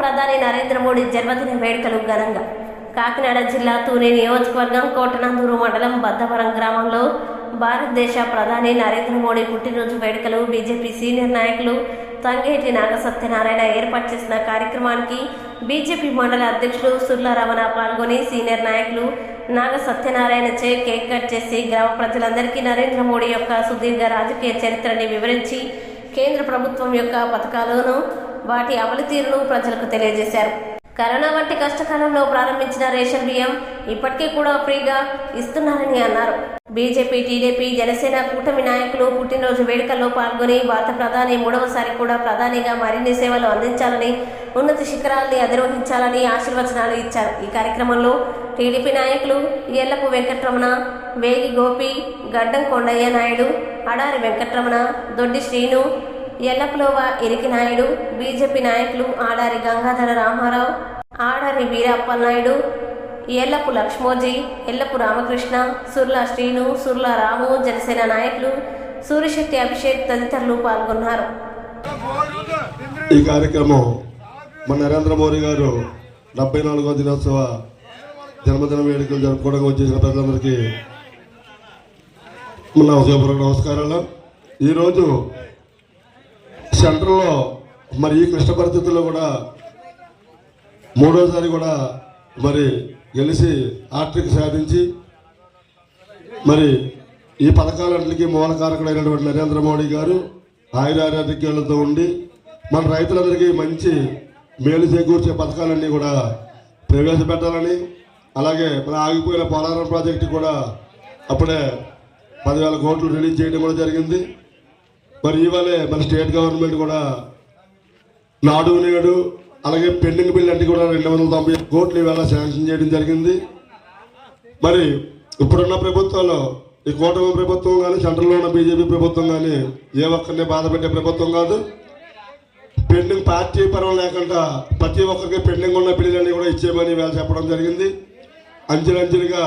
ప్రధాని నరేంద్ర మోడీ జన్మదిన వేడుకలు ఘనంగా. కాకినాడ జిల్లా తూనే నియోజకవర్గం కోటనందూరు మండలం బద్దవరం గ్రామంలో భారతదేశ ప్రధాని నరేంద్ర మోడీ పుట్టినరోజు వేడుకలు బీజేపీ సీనియర్ నాయకులు తంగేటి నాగ సత్యనారాయణ ఏర్పాటు చేసిన కార్యక్రమానికి బీజేపీ మండల అధ్యక్షులు సుర్ల రమణ పాల్గొని సీనియర్ నాయకులు నాగ సత్యనారాయణచే కేక్ కట్ చేసి గ్రామ ప్రజలందరికీ నరేంద్ర మోడీ యొక్క సుదీర్ఘ రాజకీయ చరిత్రని వివరించి కేంద్ర ప్రభుత్వం యొక్క పథకాలను వాటి అమలు తీరును ప్రజలకు తెలియజేశారు. కరోనా వంటి కష్టకాలంలో ప్రారంభించిన రేషన్ బియ్యం ఇప్పటికీ కూడా ఫ్రీగా ఇస్తున్నారని అన్నారు. బీజేపీ టీడీపీ జనసేన కూటమి నాయకులు పుట్టినరోజు వేడుకల్లో పాల్గొని భారత ప్రధాని మూడవసారి కూడా ప్రధానిగా మరిన్ని సేవలు అందించాలని ఉన్నత శిఖరాల్ని అధిరోహించాలని ఆశీర్వచనాలు ఇచ్చారు. ఈ కార్యక్రమంలో టీడీపీ నాయకులు ఎల్లపు వెంకటరమణ వేగి గోపి గడ్డం కొండయ్య నాయుడు అడారి వెంకటరమణ దొడ్డి శ్రీను ఎల్లప్లోవ ఇరికి నాయుడు బీజేపీ నాయకులు ఆడారి గంగాధర రామారావు ఆడారి వీరప్పలనాయుడు ఎల్లపు లక్ష్మోజీ ఎల్లపు రామకృష్ణ సుర్లా శ్రీను సుర్లా రాము జనసేన నాయకులు సూర్యశక్తి అభిషేక్ తదితరులు పాల్గొన్నారు. ఈ కార్యక్రమం మన నరేంద్ర మోడీ గారు డెబ్బై నాలుగో దినోత్సవ జన్మదిన వేడుకలు జరుపుకోవడానికి వచ్చేసిన ప్రజలందరికీ మన నమస్కారాలు. ఈరోజు సెంటర్లో మరి ఈ క్లిష్ట పరిస్థితుల్లో కూడా మూడోసారి కూడా మరి గెలిచి ఆర్థిక సాధించి మరి ఈ పథకాలన్నిటికీ మూలకారకుడైనటువంటి నరేంద్ర మోడీ గారు ఆయురారోగ్యాలతో ఉండి మన రైతులందరికీ మంచి మేలు చేకూర్చే పథకాలన్నీ కూడా ప్రవేశపెట్టాలని అలాగే మన ఆగిపోయిన పోలవరం ప్రాజెక్టు కూడా అప్పుడే పదివేల కోట్లు రిలీజ్ చేయడం కూడా జరిగింది. మరి ఇవాళే మన స్టేట్ గవర్నమెంట్ కూడా నాడు నేడు అలాగే పెండింగ్ బిల్ అంటే కూడా రెండు వందల తొంభై కోట్లు ఇవాళ శాంక్షన్ చేయడం జరిగింది. మరి ఇప్పుడున్న ప్రభుత్వంలో ఈ కూటమి ప్రభుత్వం కానీ సెంట్రల్లో ఉన్న బీజేపీ ప్రభుత్వం కానీ ఏ ఒక్కరిని బాధ పెట్టే ప్రభుత్వం కాదు. పెండింగ్ పార్టీ పరం లేకుండా ప్రతి ఒక్కరికి పెండింగ్ ఉన్న బిల్లులన్నీ కూడా ఇచ్చేయమని వేళ చెప్పడం జరిగింది. అంచెలంచెలుగా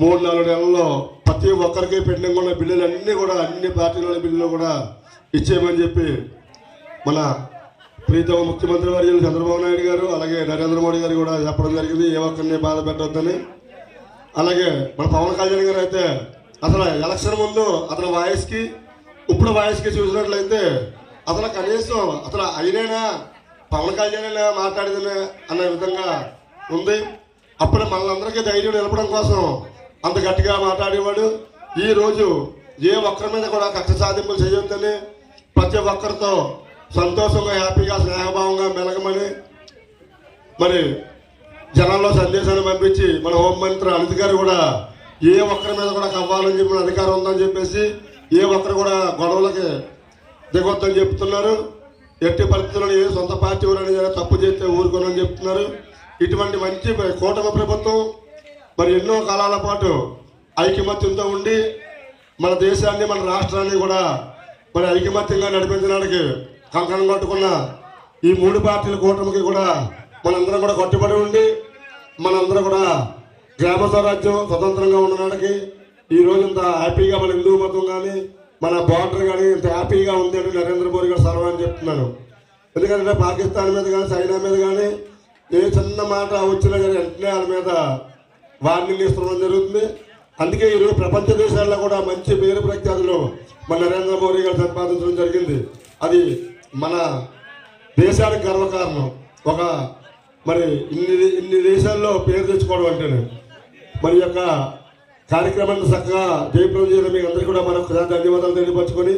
మూడు నాలుగు నెలల్లో ప్రతి ఒక్కరికి పెండింగ్ ఉన్న బిల్లులన్నీ కూడా అన్ని పార్టీల బిల్లులు కూడా ఇచ్చేయమని చెప్పి మన ప్రీతమ ముఖ్యమంత్రి వర్యులు చంద్రబాబు నాయుడు గారు అలాగే నరేంద్ర మోడీ గారు కూడా చెప్పడం జరిగింది. ఏ ఒక్కరిని బాధ పెట్టొద్దని. అలాగే మన పవన్ కళ్యాణ్ గారు అయితే అసలు ఎలక్షన్ ముందు అతని వాయిస్కి ఇప్పుడు వాయిస్కి చూసినట్లయితే అతను కనీసం అతను అయినైనా పవన్ కళ్యాణ్ మాట్లాడేదని అన్న విధంగా ఉంది. అప్పుడు మనందరికీ ధైర్యం నిలపడం కోసం అంత గట్టిగా మాట్లాడేవాడు. ఈ రోజు ఏ ఒక్కరి మీద కూడా కక్ష సాధింపులు చేయొద్దని ప్రతి ఒక్కరితో సంతోషంగా హ్యాపీగా స్నేహభావంగా మెలగమని మరి జనాల్లో సందేశాన్ని పంపించి మన హోంమంత్రి అనిత్ గారు కూడా ఏ ఒక్కరి మీద కూడా కవ్వాలని చెప్పిన అధికారం ఉందని చెప్పేసి ఏ ఒక్కరు కూడా గొడవలకి దిగొద్దని చెప్తున్నారు. ఎట్టి పరిస్థితుల్లో ఏ సొంత పార్టీ ఎవరైనా తప్పు చేస్తే ఊరుకోనని చెప్తున్నారు. ఇటువంటి మంచి కూటమి ప్రభుత్వం మరి ఎన్నో కాలాల పాటు ఐకమత్యంతో ఉండి మన దేశాన్ని మన రాష్ట్రాన్ని కూడా మరి ఐకమత్యంగా నడిపించడానికి కంకణం కట్టుకున్న ఈ మూడు పార్టీల కూటమికి కూడా మనందరం కూడా కట్టుబడి ఉండి మనందరం కూడా గ్రామ స్వరాజ్యం స్వతంత్రంగా ఉండడానికి ఈ ఇంత హ్యాపీగా మన హిందూ మతం కానీ మన బార్డర్ కానీ ఇంత హ్యాపీగా ఉంది అని నరేంద్ర మోడీ గారు సర్వాన్ని చెప్తున్నాను ఎందుకంటే పాకిస్తాన్ మీద కానీ చైనా మీద కానీ ఏ చిన్న మాట వచ్చినా కానీ వెంటనే వాళ్ళ మీద వార్నింగ్ ఇస్తుండడం జరుగుతుంది. అందుకే ఈరోజు ప్రపంచ దేశాల్లో కూడా మంచి పేరు ప్రఖ్యాతులు మన నరేంద్ర మోడీ గారు సంపాదించడం జరిగింది. అది మన దేశానికి గర్వకారణం. ఒక మరి ఇన్ని ఇన్ని దేశాల్లో పేరు తెచ్చుకోవడం అంటేనే. మరి యొక్క కార్యక్రమాన్ని చక్కగా జయప్రదం చేయడం మీకు అందరికీ కూడా మరొకసారి ధన్యవాదాలు తెలియపరచుకొని.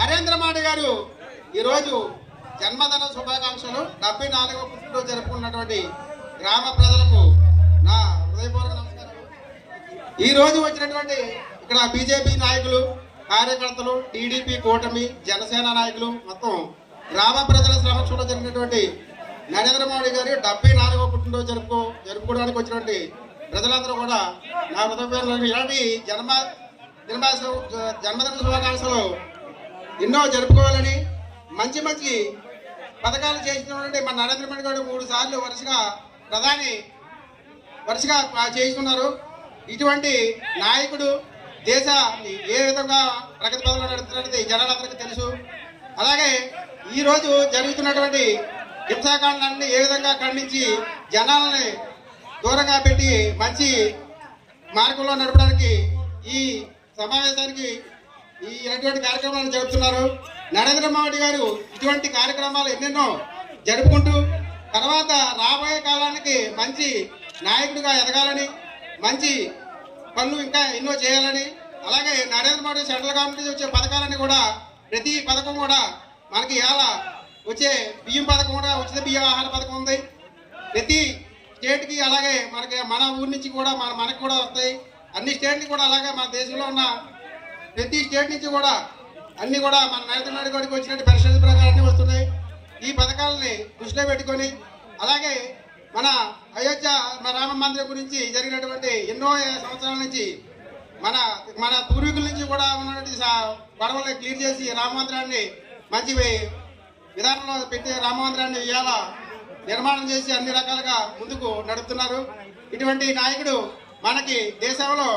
నరేంద్ర మోడీ గారు ఈరోజు జన్మదిన శుభాకాంక్షలు. డెబ్బై నాలుగవ పుట్టినరోజు జరుపుకున్నటువంటి గ్రామ ప్రజలకు నా హృదయపూర్వక ఈ రోజు వచ్చినటువంటి ఇక్కడ బీజేపీ నాయకులు కార్యకర్తలు టీడీపీ కూటమి జనసేన నాయకులు మొత్తం గ్రామ ప్రజల సమక్షంలో జరిగినటువంటి నరేంద్ర మోడీ గారి డెబ్బై నాలుగవ పుట్టినరోజు జరుపుకో జరుపుకోవడానికి వచ్చినటువంటి ప్రజలందరూ కూడా నా హృదయపూర్వక ఇలాంటి జన్మ జన్మ జన్మదిన శుభాకాంక్షలు ఎన్నో జరుపుకోవాలని మంచి మంచి పథకాలు చేసినటువంటి మన నరేంద్ర మోడీ గారు మూడు సార్లు వరుసగా ప్రధాని వరుసగా చేస్తున్నారు ఇటువంటి నాయకుడు దేశాన్ని ఏ విధంగా ప్రగతి పదవులు నడుపుతున్నది జనాలందరికీ తెలుసు. అలాగే ఈరోజు జరుగుతున్నటువంటి హింసాకాండాన్ని ఏ విధంగా ఖండించి జనాలని దూరంగా పెట్టి మంచి మార్గంలో నడపడానికి ఈ సమావేశానికి ఈ ఇటువంటి కార్యక్రమాలను జరుపుతున్నారు. నరేంద్ర మోడీ గారు ఇటువంటి కార్యక్రమాలు ఎన్నెన్నో జరుపుకుంటూ తర్వాత రాబోయే కాలానికి మంచి నాయకుడిగా ఎదగాలని మంచి పనులు ఇంకా ఎన్నో చేయాలని అలాగే నరేంద్ర మోడీ సెంట్రల్ గవర్నమెంట్ నుంచి వచ్చే పథకాలన్నీ కూడా ప్రతి పథకం కూడా మనకి ఎలా వచ్చే బియ్యం పథకం కూడా ఉచిత బియ్యం ఆహార పథకం ఉంది. ప్రతి స్టేట్కి అలాగే మనకి మన ఊరి నుంచి కూడా మన మనకు కూడా వస్తాయి. అన్ని స్టేట్కి కూడా అలాగే మన దేశంలో ఉన్న ప్రతి స్టేట్ నుంచి కూడా అన్ని కూడా మన నరేంద్ర మోడీ గారికి వచ్చినట్టు పరిస్థితి ప్రకారం అన్నీ వస్తున్నాయి. ఈ పథకాలని దృష్టిలో పెట్టుకొని అలాగే రామ మందిరం గురించి జరిగినటువంటి ఎన్నో సంవత్సరాల నుంచి మన మన పూర్వీకుల నుంచి కూడా ఉన్నటువంటి గొడవలు క్లియర్ చేసి రామ మందిరాన్ని మంచి విధానంలో పెట్టి రామ మందిరాన్ని ఇవాళ నిర్మాణం చేసి అన్ని రకాలుగా ముందుకు నడుపుతున్నారు. ఇటువంటి నాయకుడు మనకి దేశంలో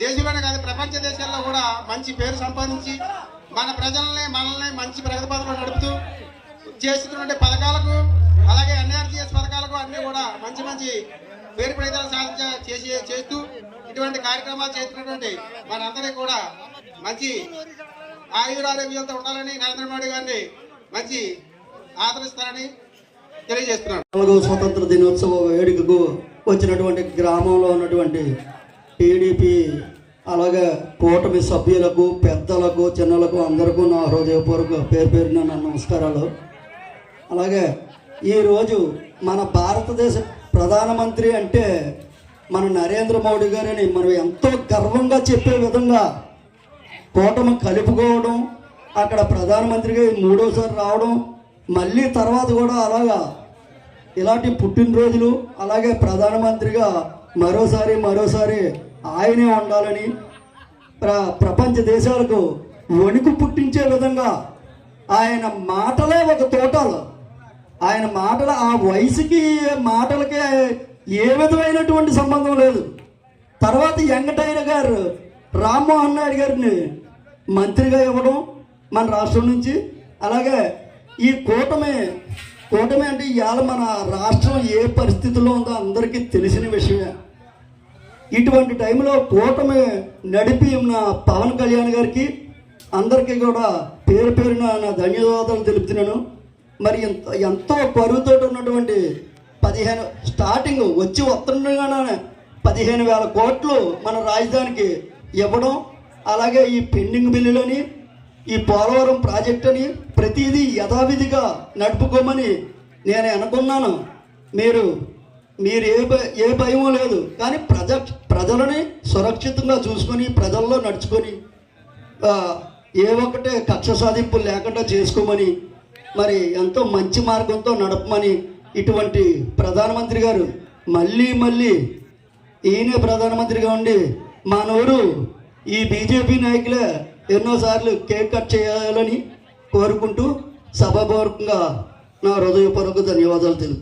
దేశంలోనే కాదు ప్రపంచ దేశాల్లో కూడా మంచి పేరు సంపాదించి మన ప్రజల్ని మనల్ని మంచి ప్రగతి పథకంలో నడుపుతూ చేస్తున్నటువంటి పథకాలకు అలాగే ఎన్ఆర్జీఎస్ పథకాలకు అన్నీ కూడా మంచి మంచి పేరు ప్రయోజనాలు సాధించ చేసి చేస్తూ ఇటువంటి కార్యక్రమాలు చేస్తున్నటువంటి మనందరికీ కూడా మంచి ఆయురారోగ్యంతో ఉండాలని నరేంద్ర మోడీ గారిని మంచి ఆదరిస్తారని తెలియజేస్తున్నాను. నాలుగవ స్వతంత్ర దినోత్సవ వేడుకకు వచ్చినటువంటి గ్రామంలో ఉన్నటువంటి టీడీపీ అలాగే కూటమి సభ్యులకు పెద్దలకు చిన్నలకు అందరికీ నా హృదయపూర్వక పేరు పేరున నా నమస్కారాలు. అలాగే ఈరోజు మన భారతదేశ ప్రధానమంత్రి అంటే మన నరేంద్ర మోడీ గారని మనం ఎంతో గర్వంగా చెప్పే విధంగా కూటమి కలుపుకోవడం అక్కడ ప్రధానమంత్రిగా మూడోసారి రావడం మళ్ళీ తర్వాత కూడా అలాగా ఇలాంటి పుట్టినరోజులు అలాగే ప్రధానమంత్రిగా మరోసారి మరోసారి ఆయనే ఉండాలని ప్ర ప్రపంచ దేశాలకు వణుకు పుట్టించే విధంగా ఆయన మాటలే ఒక తోటలు. ఆయన మాటల ఆ వయసుకి మాటలకి ఏ విధమైనటువంటి సంబంధం లేదు. తర్వాత వెంకటయ్య గారు రామ్మోహన్ నాయుడు గారిని మంత్రిగా ఇవ్వడం మన రాష్ట్రం నుంచి. అలాగే ఈ కూటమి కూటమి అంటే ఇవాళ మన రాష్ట్రం ఏ పరిస్థితుల్లో ఉందో అందరికీ తెలిసిన విషయమే. ఇటువంటి టైంలో కూటమి నడిపి ఉన్న పవన్ కళ్యాణ్ గారికి అందరికీ కూడా పేరు పేరున నా ధన్యవాదాలు తెలుపుతున్నాను. మరి ఎంత ఎంతో పరువుతో ఉన్నటువంటి పదిహేను స్టార్టింగ్ వచ్చి వస్తుండగానే పదిహేను వేల కోట్లు మన రాజధానికి ఇవ్వడం అలాగే ఈ పెండింగ్ బిల్లులని ఈ పోలవరం ప్రాజెక్ట్ అని ప్రతిదీ యథావిధిగా నడుపుకోమని నేను అనుకున్నాను. మీరు మీరు ఏ ఏ భయం లేదు. కానీ ప్రజ ప్రజలని సురక్షితంగా చూసుకొని ప్రజల్లో నడుచుకొని ఏ ఒక్కటే కక్ష సాధింపులు లేకుండా చేసుకోమని మరి ఎంతో మంచి మార్గంతో నడపమని ఇటువంటి ప్రధానమంత్రి గారు మళ్ళీ మళ్ళీ ఈయనే ప్రధానమంత్రిగా ఉండి మా నోరు ఈ బీజేపీ నాయకులే ఎన్నోసార్లు కేక్ కట్ చేయాలని కోరుకుంటూ సభాపూర్వకంగా నా హృదయపూర్వక ధన్యవాదాలు తెలుపుతాను